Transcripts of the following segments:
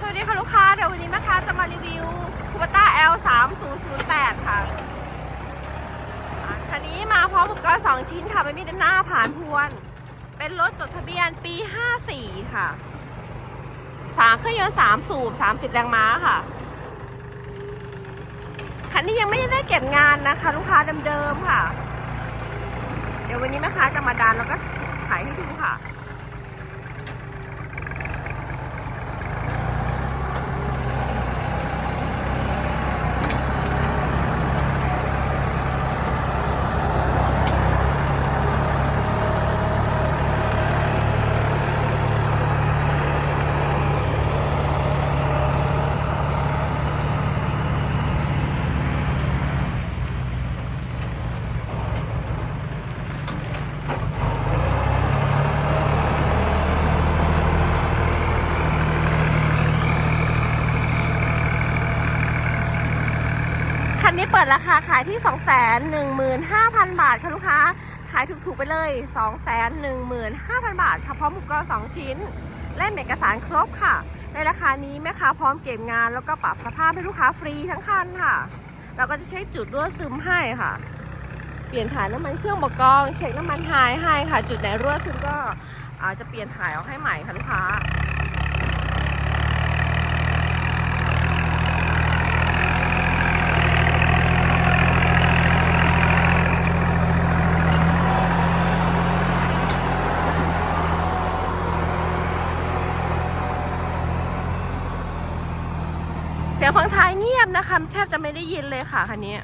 สวัสดีค่ะลูกค้า เดี๋ยววันนี้แม่ค้าจะมารีวิวคูปต้า L 3 0 0 8ค่ะคันนี้มาพร้อมอุปกรณ์2ชิ้นค่ะไม่มีด้านหน้าผ่านพวน เป็นรถจดทะเบียนปี 54 ค่ะสามเครื่องยนต์3สูบ 30 แรงม้าค่ะ คันนี้ยังไม่ได้เก็บงานนะคะ ลูกค้าเดิมๆค่ะ เดี๋ยววันนี้แม่ค้าจะมาดานแล้วก็ขายให้ดูค่ะ นี้เปิดราคาขายที่ 215,000 บาทค่ะลูกค้า ขายถูกๆไปเลย 215,000 บาทค่ะพร้อมอุปกรณ์2ชิ้น และเอกสารครบค่ะ ในราคานี้แม่ค้าพร้อมเก็บงาน แล้วก็ปรับสภาพให้ลูกค้าฟรีทั้งคันค่ะ เราก็จะใช้จุดรั่วซึมให้ค่ะ เปลี่ยนถ่ายน้ำมันเครื่องบกกองเช็คน้ำมันหายให้ค่ะ จุดไหนรั่วซึมก็อาจจะเปลี่ยนถ่ายออกให้ใหม่ค่ะลูกค้า ยงฟังท้ายเงียบนะคะแทบจะไม่ได้ยินเลยค่ะคันนี้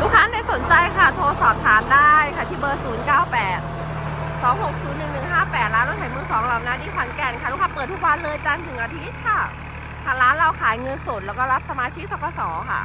ลูกค้าในสนใจค่ะ โทรสอบถามได้ค่ะที่เบอร์ 0 9 8 2 6 0 1 1 5 8 ร้านรถไถมือสองเรานะที่ขอนแก่นค่ะ ลูกค้าเปิดทุกวันเลยจันทร์ถึงอาทิตย์ค่ะทางร้านเราขายเงินสดแล้วก็รับสมาชิกสกสค่ะ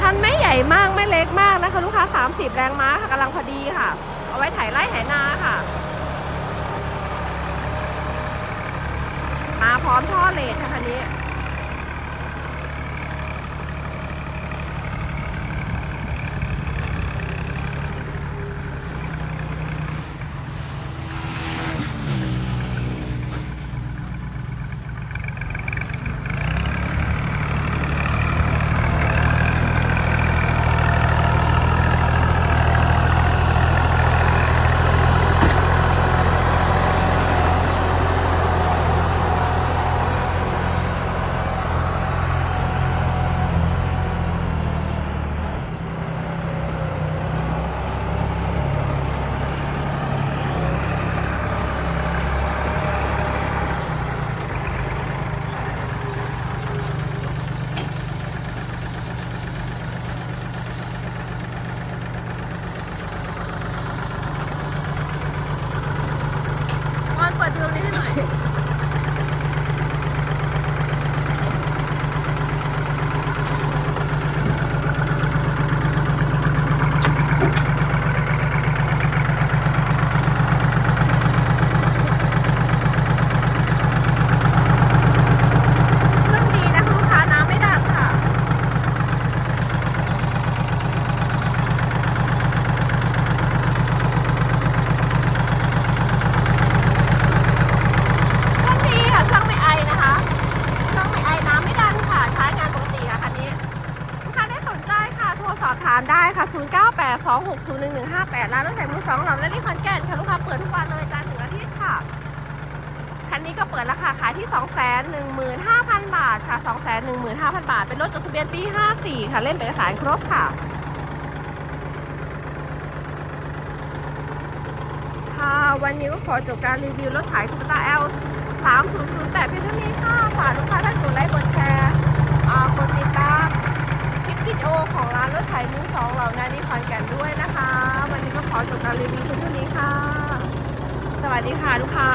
คันไม่ใหญ่มากไม่เล็กมากนะ คะลูกค้า 30 แรงม้าค่ะกำลังพอดีค่ะ เอาไว้ไถไร่ไถนาค่ะ มาพร้อมท่อเลทค่ะคันนี้เปิดดูตรงนี้ให้หน่อย เครื่องดีนะคะลูกค้าน้ำไม่ดับค่ะ เครื่องดีค่ะเครื่องไม่ไอนะคะเครื่องไม่ไอน้ำไม่ดันค่ะ ใช้งานปกติค่ะคันนี้ลูกค้าได้สนใจค่ะ โทร สอบถามได้ค่ะ 0982601158 ร้านรถไถมือสองหลอมและที่ขอนแก่นค่ะลูกค้าเปิดทุกวันเลยจันทร์ถึงอาทิตย์ค่ะ คันนี้ก็เปิดราคาขายที่ 215,000 บาทค่ะ 215,000 บาท เป็นรถจดทะเบียนปี 54 ค่ะ เล่นเอกสารครบค่ะค่ะวันนี้ก็ขอจบการรีวิวรถไถคูปต้า L 3008เพียงเท่านี้ค่ะฝากลูกค้าท่านกดไลค์กดแชร์อ่ากดติดตาม วิดีโอของร้านรถไถมือสองเหล่านานิคอนกันด้วยนะคะ วันนี้ก็ขอจบการรีวิวเพียงเท่านี้ค่ะ สวัสดีค่ะลูกค้า